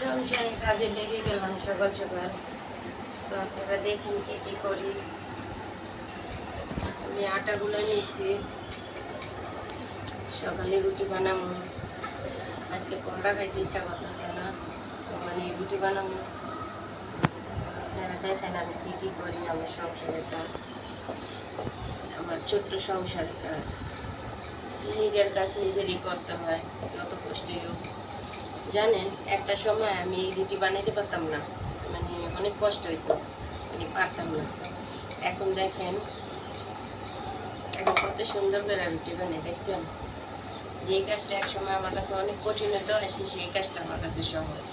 সংসারে কাজে লেগে গেলাম সকাল সকাল। তো আপনারা দেখেন কি কি করি। আমি আটাগুলো নিয়েছি সকালে রুটি বানাবো। আজকে পরোটা খাইতে ইচ্ছা করতেছে না, তো মানে রুটি বানাবো। আপনারা দেখেন আমি কি কি করি, আমার সংসারের কাজ। আমার ছোট্ট সংসারের কাজ। নিজের কাজ নিজেরই করতে হয়, যত কষ্টই হোক। জানেন, একটা সময় আমি রুটি বানাইতে পারতাম না। মানে অনেক কষ্ট হইতো মানে পারতাম না। এখন দেখেন, এখন কত সুন্দর করে রুটি বানাই, দেখছেন? যে কাজটা এক সময় আমার কাছে অনেক কঠিন হতো আজকে সেই কাজটা আমার কাছে সহজ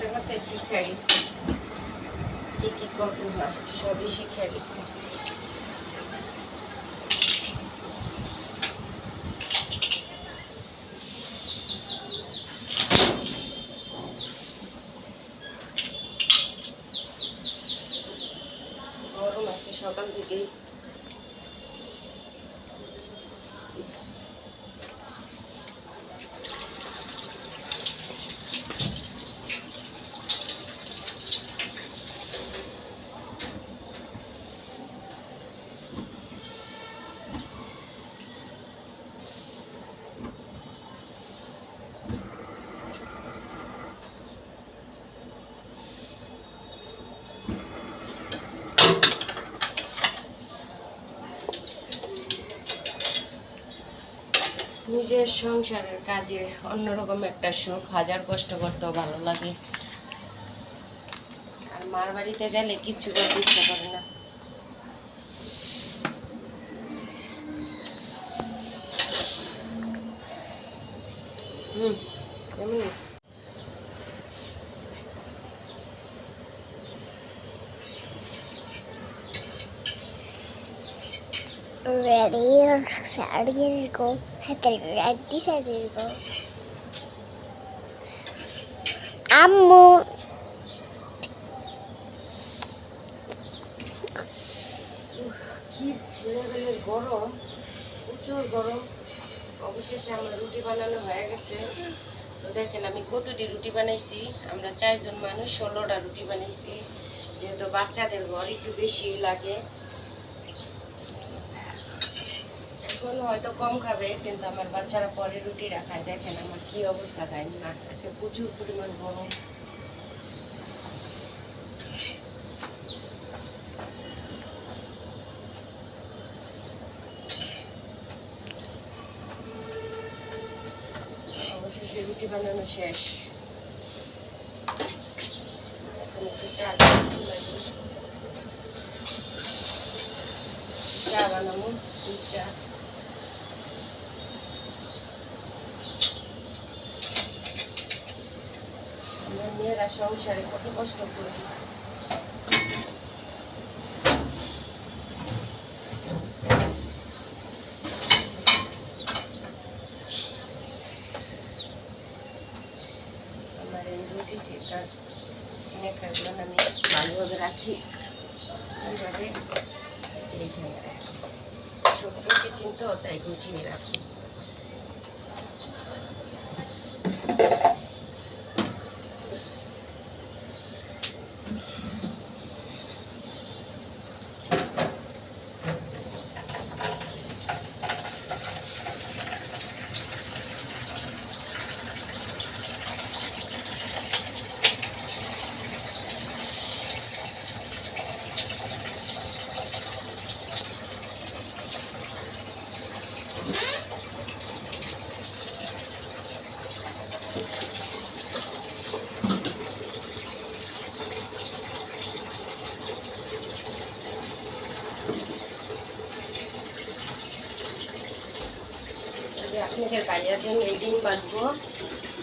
কাজ করতে শিখে গেছি কি কি করতে হয় সবই শিখে গেছি সকাল থেকেই। নিজের সংসারের কাজে অন্যরকম একটা সুখ, হাজার কষ্ট করতেও ভালো লাগে। আর মার বাড়িতে গেলে কিচ্ছু করতে ইচ্ছা করে না। হুম, এমনি। Go. Ready, ready, go. আম্মু কি লেভেলের গরম প্রচুর গরম অবশেষে আমার রুটি বানানো হয়ে গেছে তো দেখেন আমি কতটি রুটি বানাইছি আমরা চারজন মানুষ ষোলোটা রুটি বানাইছি যেহেতু বাচ্চাদের ঘর একটু বেশি লাগে এখন হয়তো কম খাবে, কিন্তু আমার বাচ্চারা পরে রুটি রাখায় দেখেন আমার কি অবস্থা খায় না? কাছে প্রচুর পরিমাণ গরম। অবশেষে রুটি বানানো শেষ। চা। চা বানাবো চা। মেয়েরা সংসারে কত কষ্ট করি। নেকড়াগুলো আমি ভালোভাবে রাখি। এইভাবে ছোট্ট তাই গুছিয়ে রাখি। আপনাদের ভাইয়ার জন্য এই ডিম বাঁচবো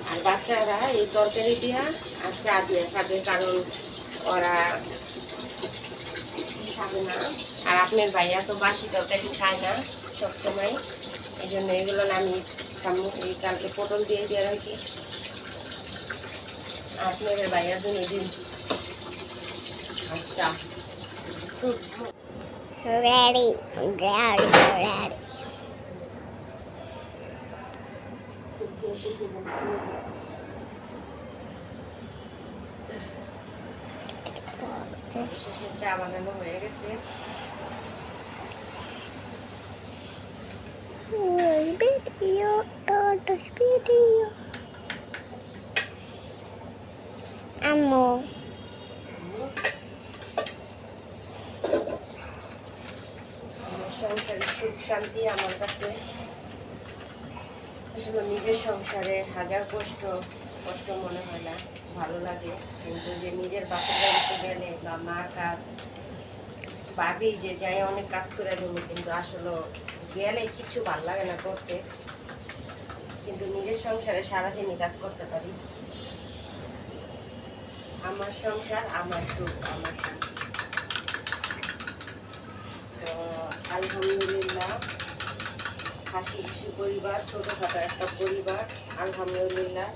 আর বাচ্চারা এই তরকারি দিয়া আর চা দিয়ে খাবে, কারণ ওরা খাবে না আর আপনার ভাইয়া তো বাসি তরকারি খায় না সবসময় এই জন্য এগুলো আমি এই কালকে পটল দিয়ে দিয়ে রয়েছি আপনাদের ভাইয়ার জন্য ডিম আচ্ছা Ready. Ready. Ready. চা বানানো হয়ে গেছে Video. Todos video. Amo. আমার সংসারের সুখ শান্তি আমার কাছে আসলে নিজের সংসারে হাজার কষ্ট কষ্ট মনে হয় না, ভালো লাগে। কিন্তু যে নিজের বাপের বাড়িতে গেলে বা মার কাজ, ভাবি যে যাই অনেক কাজ করে দেবো, কিন্তু আসলে গেলে কিছু ভালো লাগে না করতে। কিন্তু নিজের সংসারে সারাদিনই কাজ করতে পারি। আমার সংসার, আমার সুখ আমার সুখ তো আলহামদুলিল্লাহ হাসি খুশি পরিবার, ছোটোখাটো একটা পরিবার, আলহামদুলিল্লাহ।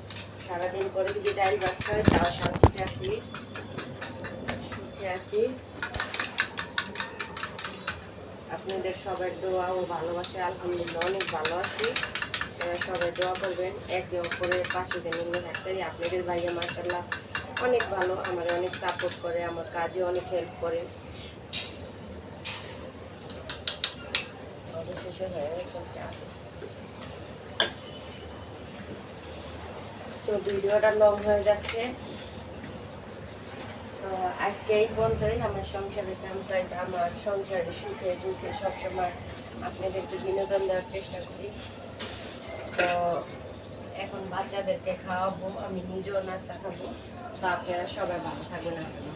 সারাদিন পরে যদি ডাইল ভাত খাই তাও শান্তিতে আছি। সুখে আছি। আপনাদের সবার দোয়া ও ভালোবাসা, আলহামদুলিল্লাহ, অনেক ভালো আছি। সবাই দোয়া করবেন, একে অপরের পাশে নিম্ন থাকতে আপনাদের ভাইয়া মাসাল্লাহ অনেক ভালো, আমার অনেক সাপোর্ট করে, আমার কাজে অনেক হেল্প করে অবশেষে হয়ে গেছে চা। সংসারের কাজ আমার সংসারে সুখে দুঃখে সবসময় বিনোদন দেওয়ার চেষ্টা করি। তো এখন বাচ্চাদেরকে খাওয়াবো, আমি নিজেও নাস্তা খাব। তো আপনারা সবাই ভালো থাকবেন। আসলে